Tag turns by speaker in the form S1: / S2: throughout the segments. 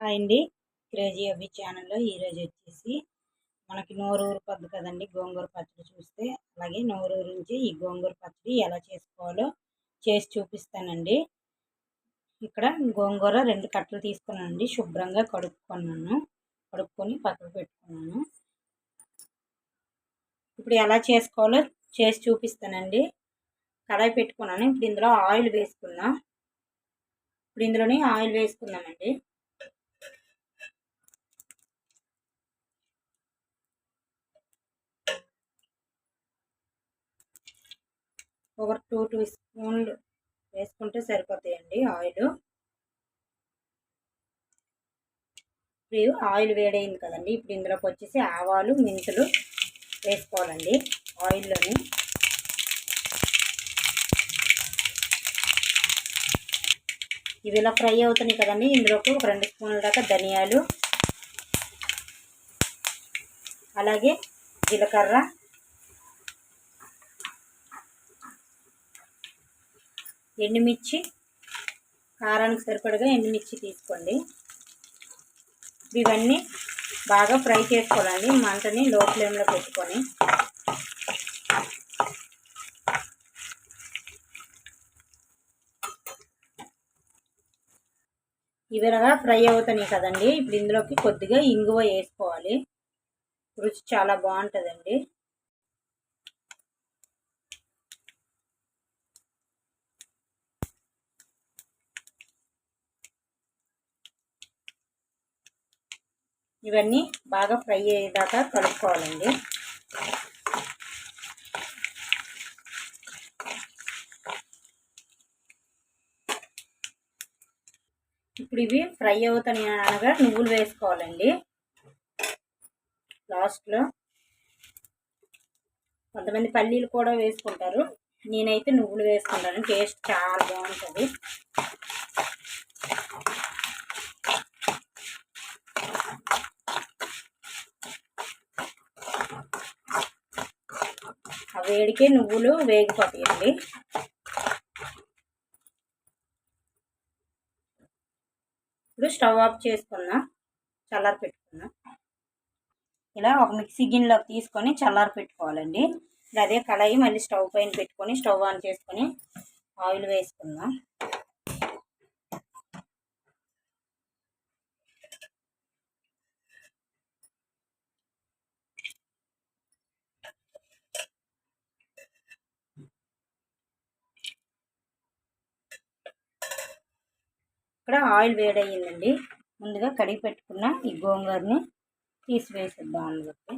S1: Hi అండి. Crazy అవి ఛానల్లో ఈరోజు వచ్చేసి మనకి నోరూరు పద్దు కదండి. గోంగూర పచ్చడి చూస్తే అలాగే నోరూరు నుంచి ఈ గోంగూర పచ్చడి ఎలా చేసుకోవాలో చేసి చూపిస్తానండి. ఇక్కడ గోంగూర రెండు కట్టలు తీసుకున్నానండి. శుభ్రంగా కడుక్కున్నాను. కడుక్కొని పక్కకు పెట్టుకున్నాను. ఇప్పుడు ఎలా చేసుకోవాలో చేసి చూపిస్తానండి. కడాయి పెట్టుకున్నాను. ఇప్పుడు ఇందులో ఆయిల్ వేసుకుందాం. ఇప్పుడు ఇందులోనే ఆయిల్ వేసుకుందామండి. ఒక టూ టూ స్పూన్లు వేసుకుంటే సరిపోతాయండి ఆయిల్. ఇప్పుడు ఆయిల్ వేడైంది కదండి. ఇప్పుడు ఇందులోకి వచ్చేసి ఆవాలు మెంతులు వేసుకోవాలండి ఆయిల్లోని. ఇవి ఇలా ఫ్రై అవుతున్నాయి కదండి. ఇందులోకి ఒక రెండు స్పూన్ల దాకా ధనియాలు అలాగే జీలకర్ర ఎండుమిర్చి కారానికి సరిపడగా ఎండుమిర్చి తీసుకోండి. ఇవన్నీ బాగా ఫ్రై చేసుకోవాలండి. మంటని లో ఫ్లేమ్లో పెట్టుకొని. ఇవిగా ఫ్రై అవుతున్నాయి కదండి. ఇప్పుడు ఇందులోకి కొద్దిగా ఇంగువ వేసుకోవాలి. రుచి చాలా బాగుంటుందండి. ఇవన్నీ బాగా ఫ్రై అయ్యేదాకా కలుపుకోవాలండి. ఇప్పుడు ఇవి ఫ్రై అవుతాయి అనగా నువ్వులు వేసుకోవాలండి. లాస్ట్లో కొంతమంది పల్లీలు కూడా వేసుకుంటారు. నేనైతే నువ్వులు వేసుకుంటాను టేస్ట్ చాలా బాగుంటుంది. ఆ వేడికే నువ్వులు వేగిపోతాయండి ఇప్పుడు స్టవ్ ఆఫ్ చేసుకుందాం చల్లారి పెట్టుకుందాం. ఇలా ఒక మిక్సీ గిన్నెలోకి తీసుకొని చల్లారి పెట్టుకోవాలండి. అదే కళాయి మళ్ళీ స్టవ్ పైన పెట్టుకొని స్టవ్ ఆన్ చేసుకొని ఆయిల్ వేసుకుందాం. ఇక్కడ ఆయిల్ వేడయ్యిందండి. ముందుగా కడిగి పెట్టుకున్న ఈ గోంగూరని తీసివేసేద్దాం అందులోకి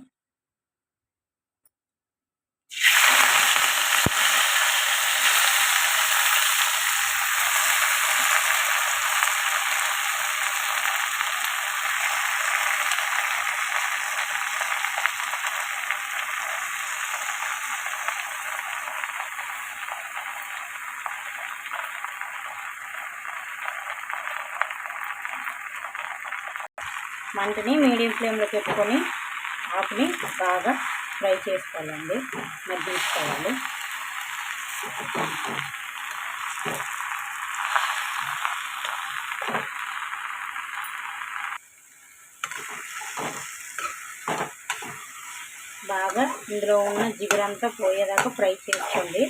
S1: మంటని మీడియం ఫ్లేమ్లో పెట్టుకొని ఆకుని బాగా ఫ్రై చేసుకోవాలండి మగ్గించుకోవాలి. బాగా ఇందులో ఉన్న జిగురంతా పోయేదాకా ఫ్రై చేసుకోండి.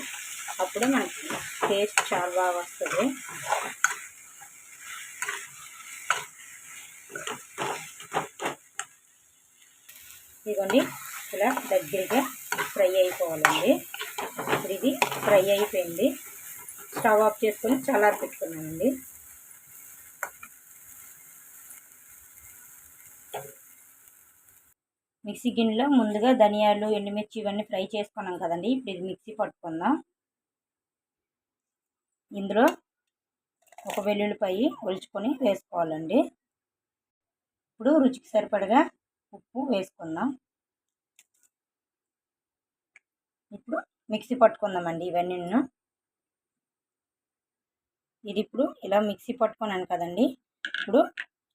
S1: అప్పుడు మనకి టేస్ట్ చాలా బాగా వస్తుంది. ఇవన్నీ ఇలా దగ్గరగా ఫ్రై అయిపోవాలండి. ఇప్పుడు ఇది ఫ్రై అయిపోయింది. స్టవ్ ఆఫ్ చేసుకొని చల్లారి పెట్టుకున్నానండి. మిక్సీ గిన్నెలో ముందుగా ధనియాలు ఎండుమిర్చి ఇవన్నీ ఫ్రై చేసుకున్నాం కదండి. ఇప్పుడు ఇది మిక్సీ పట్టుకుందాం. ఇందులో ఒక వెల్లుల్లిపాయి ఒలుచుకొని వేసుకోవాలండి. ఇప్పుడు రుచికి సరిపడగా ఉప్పు వేసుకుందాం. ఇప్పుడు మిక్సీ పట్టుకుందామండి ఇవన్నీ ఇది ఇప్పుడు ఇలా మిక్సీ పట్టుకున్నాను కదండి. ఇప్పుడు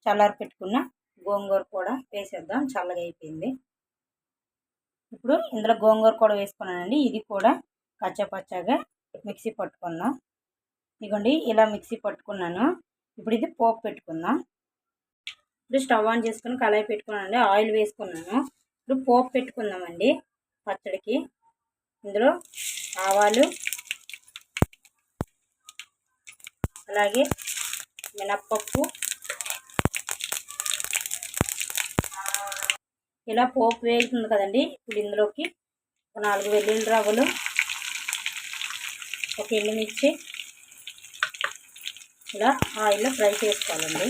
S1: చల్లారి పెట్టుకున్న గోంగూర కూడా వేసేద్దాం. చల్లగా అయిపోయింది. ఇప్పుడు ఇందులో గోంగూర కూడా వేసుకున్నానండి. ఇది కూడా కచ్చపచ్చగా మిక్సీ పట్టుకుందాం. ఇదిగోండి ఇలా మిక్సీ పట్టుకున్నాను. ఇప్పుడు ఇది పోపు పెట్టుకుందాం. ఇప్పుడు స్టవ్ ఆన్ చేసుకుని కళాయి పెట్టుకున్నాను ఆయిల్ వేసుకున్నాను. ఇప్పుడు పోపు పెట్టుకుందామండి పచ్చడికి. ఇందులో ఆవాలు అలాగే మినప్పప్పు ఇలా పోపు వేగుతుంది కదండి. ఇప్పుడు ఇందులోకి ఒక నాలుగు వెల్లుల్లి రవ్వలు ఒక ఎండుమిర్చి ఇలా ఆయిల్లో ఫ్రై చేసుకోవాలండి.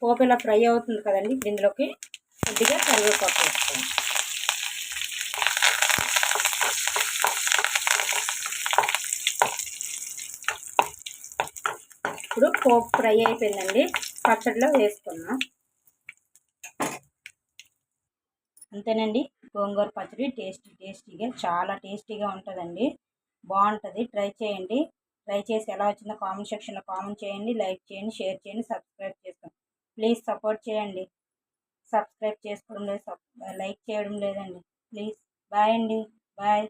S1: పోపు ఇలా ఫ్రై అవుతుంది కదండి. ఇందులోకి కొద్దిగా కరివేపాకు వేస్తాం ఇప్పుడు పోపు ఫ్రై అయిపోయిందండి. పచ్చడిలో వేసుకున్నాం అంతేనండి. గోంగూర పచ్చడి టేస్టీ టేస్టీగా చాలా టేస్టీగా ఉంటుందండి. బాగుంటుంది. ట్రై చేయండి. ట్రై చేసి ఎలా వచ్చిందో కామెంట్ సెక్షన్లో కామెంట్ చేయండి. లైక్ చేయండి షేర్ చేయండి సబ్స్క్రైబ్ చేసుకోండి. ప్లీజ్ సపోర్ట్ చేయండి. సబ్స్క్రైబ్ చేసుకోవడం లేదు లైక్ చేయడం లేదండి. ప్లీజ్. బాయ్ అండి. బాయ్.